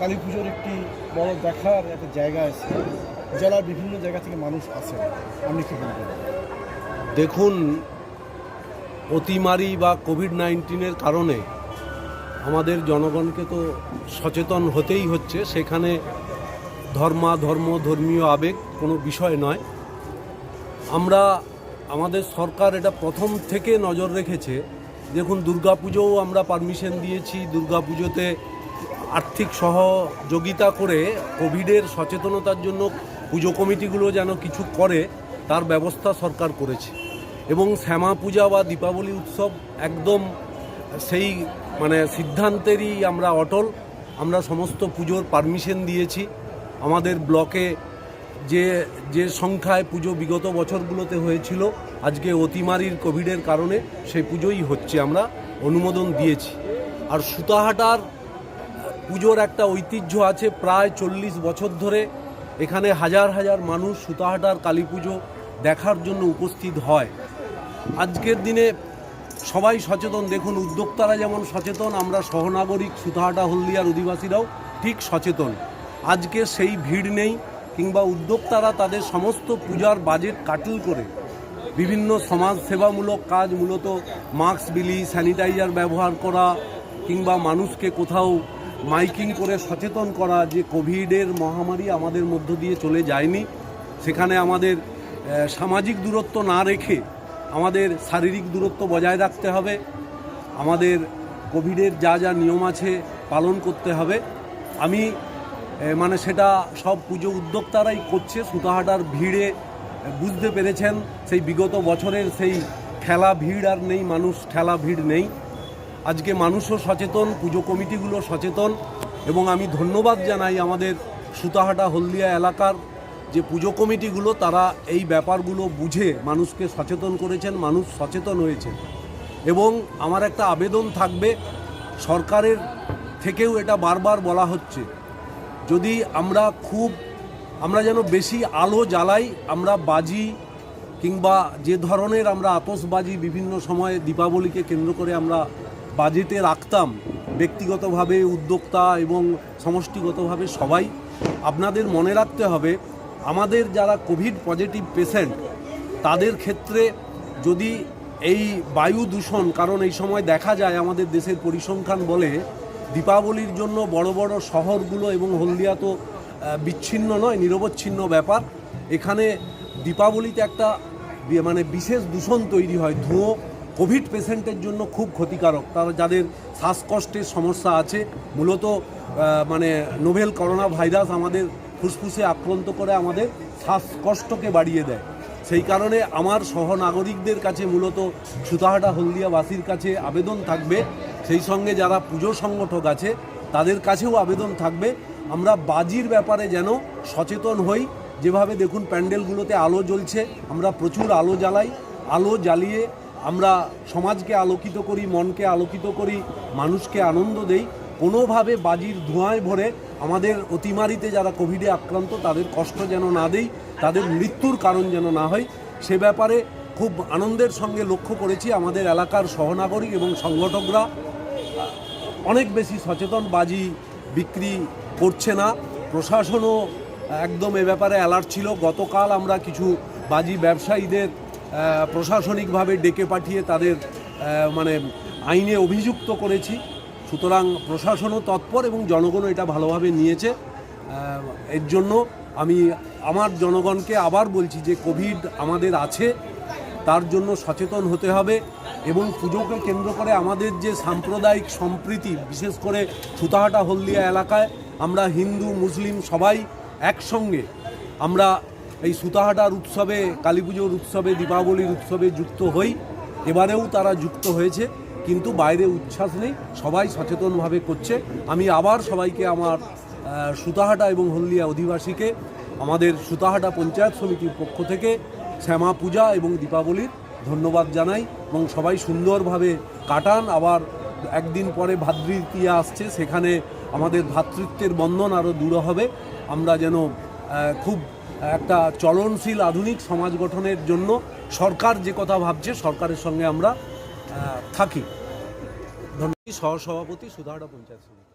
কালী পুজোর একটি বড় দেখার একটা জায়গা আছে। জেলার বিভিন্ন জায়গা থেকে মানুষ আসে। আপনি কি বলবেন? দেখুন, অতিমারি বা কোভিড নাইন্টিনের কারণে আমাদের জনগণকে তো সচেতন হতেই হচ্ছে। সেখানে ধর্মা, ধর্ম, ধর্মীয় আবেগ কোনো বিষয় নয়। আমরা, আমাদের সরকার এটা প্রথম থেকে নজর রেখেছে। দেখুন, দুর্গাপুজোও আমরা পারমিশন দিয়েছি। দুর্গাপুজোতে আর্থিক সহযোগিতা করে কোভিডের সচেতনতার জন্য পুজো কমিটিগুলো যেন কিছু করে, তার ব্যবস্থা সরকার করেছে। এবং শ্যামা পূজা বা দীপাবলি উৎসব একদম সেই মানে সিদ্ধান্তেরই আমরা অটল। আমরা সমস্ত পুজোর পারমিশন দিয়েছি। আমাদের ব্লকে যে যে সংখ্যায় পুজো বিগত বছরগুলোতে হয়েছিল, আজকে অতিমারির কোভিডের কারণে সেই পুজোই হচ্ছে আমরা অনুমোদন দিয়েছি। আর সুতাহাটার পুজোর একটা ঐতিহ্য আছে প্রায় চল্লিশ বছর ধরে। এখানে হাজার হাজার মানুষ সুতাহাটার কালী পুজো দেখার জন্য উপস্থিত হয়। আজকের দিনে সবাই সচেতন। দেখুন, উদ্যোক্তারা যেমন সচেতন, আমরা সহনাগরিক সুতাহাটা হলদিয়ার অধিবাসীরাও ঠিক সচেতন। আজকে সেই ভিড় নেই, কিংবা উদ্যোক্তারা তাদের সমস্ত পূজার বাজেট কাটিল করে। বিভিন্ন সমাজ সেবামূলক কাজ, মূলত মাস্ক, বিলি, স্যানিটাইজার ব্যবহার করা, কিংবা মানুষকে কোথাও মাইকিং করে সচেতন করা যে কোভিডের মহামারী আমাদের মধ্য দিয়ে চলে যায়নি, সেখানে আমাদের সামাজিক দূরত্ব না রেখে আমাদের শারীরিক দূরত্ব বজায় রাখতে হবে, আমাদের কোভিডের যা যা নিয়ম আছে পালন করতে হবে। আমি মানে সেটা সব পুজো উদ্যোক্তারাই করছে, সুতাহাটার ভিড়ে বুঝতে পেরেছেন, সেই বিগত বছরের সেই খেলা ভিড় আর নেই, মানুষ ঠেলা ভিড় নেই। আজকে মানুষও সচেতন, পুজো কমিটিগুলো সচেতন এবং আমি ধন্যবাদ জানাই আমাদের সুতাহাটা হলদিয়া এলাকার যে পুজো কমিটিগুলো, তারা এই ব্যাপারগুলো বুঝে মানুষকে সচেতন করেছেন, মানুষ সচেতন হয়েছে এবং আমার একটা আবেদন থাকবে, সরকারের থেকেও এটা বারবার বলা হচ্ছে, যদি আমরা খুব, আমরা যেন বেশি আলো জ্বালাই, আমরা বাজি কিংবা যে ধরনের আমরা আতসবাজি বিভিন্ন সময়ে দীপাবলিকে কেন্দ্র করে আমরা বাজেটে রাখতাম ব্যক্তিগতভাবে, উদ্যোক্তা এবং সমষ্টিগতভাবে সবাই। আপনাদের মনে রাখতে হবে, আমাদের যারা কোভিড পজিটিভ পেশেন্ট, তাদের ক্ষেত্রে যদি এই বায়ু দূষণ, কারণ এই সময় দেখা যায় আমাদের দেশের পরিসংখ্যান বলে, দীপাবলির জন্য বড় বড় শহরগুলো এবং হলদিয়া তো বিচ্ছিন্ন নয়, নিরবচ্ছিন্ন ব্যাপার। এখানে দীপাবলিতে একটা মানে বিশেষ দূষণ তৈরি হয়, ধুঁয়ো কোভিড পেশেন্টের জন্য খুব ক্ষতিকারক। তারা যাদের শ্বাসকষ্টের সমস্যা আছে, মূলত মানে নোভেল করোনা ভাইরাস আমাদের ফুসফুসে আক্রান্ত করে আমাদের শ্বাসকষ্টকে বাড়িয়ে দেয়। সেই কারণে আমার সহনাগরিকদের কাছে মূলত সুতাহাটা হলদিয়াবাসীর কাছে আবেদন থাকবে। সেই সঙ্গে যারা পুজো সংগঠক আছে, তাদের কাছেও আবেদন থাকবে। আমরা বাজির ব্যাপারে যেন সচেতন হই। যেভাবে দেখুন, প্যান্ডেলগুলোতে আলো জ্বলছে, আমরা প্রচুর আলো জ্বালাই। আলো জ্বালিয়ে আমরা সমাজকে আলোকিত করি, মনকে আলোকিত করি, মানুষকে আনন্দ দেই, কোনোভাবে বাজির ধোঁয়ায় ভরে আমাদের অতিমারিতে যারা কোভিডে আক্রান্ত, তাদের কষ্ট যেন না দেই, তাদের মৃত্যুর কারণ যেন না হয়, সে ব্যাপারে খুব আনন্দের সঙ্গে লক্ষ্য করেছি আমাদের এলাকার সহনাগরিক এবং সংগঠকরা। অনেক বেশি সচেতন, বাজি বিক্রি করছে না, প্রশাসনও একদম এ ব্যাপারে অ্যালার্ট ছিল। গতকাল আমরা কিছু বাজি ব্যবসায়ীদের প্রশাসনিকভাবে ডেকে পাঠিয়ে তাদের মানে আইনে অভিযুক্ত করেছি। সুতরাং প্রশাসনও তৎপর এবং জনগণও এটা ভালোভাবে নিয়েছে। এর জন্য আমি আমার জনগণকে আবার বলছি যে কোভিড আমাদের আছে, তার জন্য সচেতন হতে হবে এবং পুজোকে কেন্দ্র করে আমাদের যে সাম্প্রদায়িক সম্প্রীতি, বিশেষ করে সুতাহাটা হলদিয়া এলাকায়, আমরা হিন্দু, মুসলিম সবাই একসঙ্গে আমরা এই সুতাহাটার উৎসবে, কালী পুজোর উৎসবে, দীপাবলির উৎসবে যুক্ত হই। এবারেও তারা যুক্ত হয়েছে, কিন্তু বাইরে উচ্ছ্বাস নেই, সবাই সচেতনভাবে করছে। আমি আবার সবাইকে আমার সুতাহাটা এবং হলদিয়া অধিবাসীকে, আমাদের সুতাহাটা পঞ্চায়েত সমিতির পক্ষ থেকে শ্যামা পূজা এবং দীপাবলির ধন্যবাদ জানাই এবং সবাই সুন্দরভাবে কাটান। আবার একদিন পরে ভাতৃতীয়া আসছে, সেখানে আমাদের ভ্রাতৃত্বের বন্ধন আরও দূর হবে। আমরা যেন খুব একটা চলনশীল আধুনিক সমাজ গঠনের জন্য সরকার যে কথা ভাবছে, সরকারের সঙ্গে আমরা থাকি। ধন্যবাদ। সহসভাপতি সুধাহাটা পঞ্চায়েত সমিতি।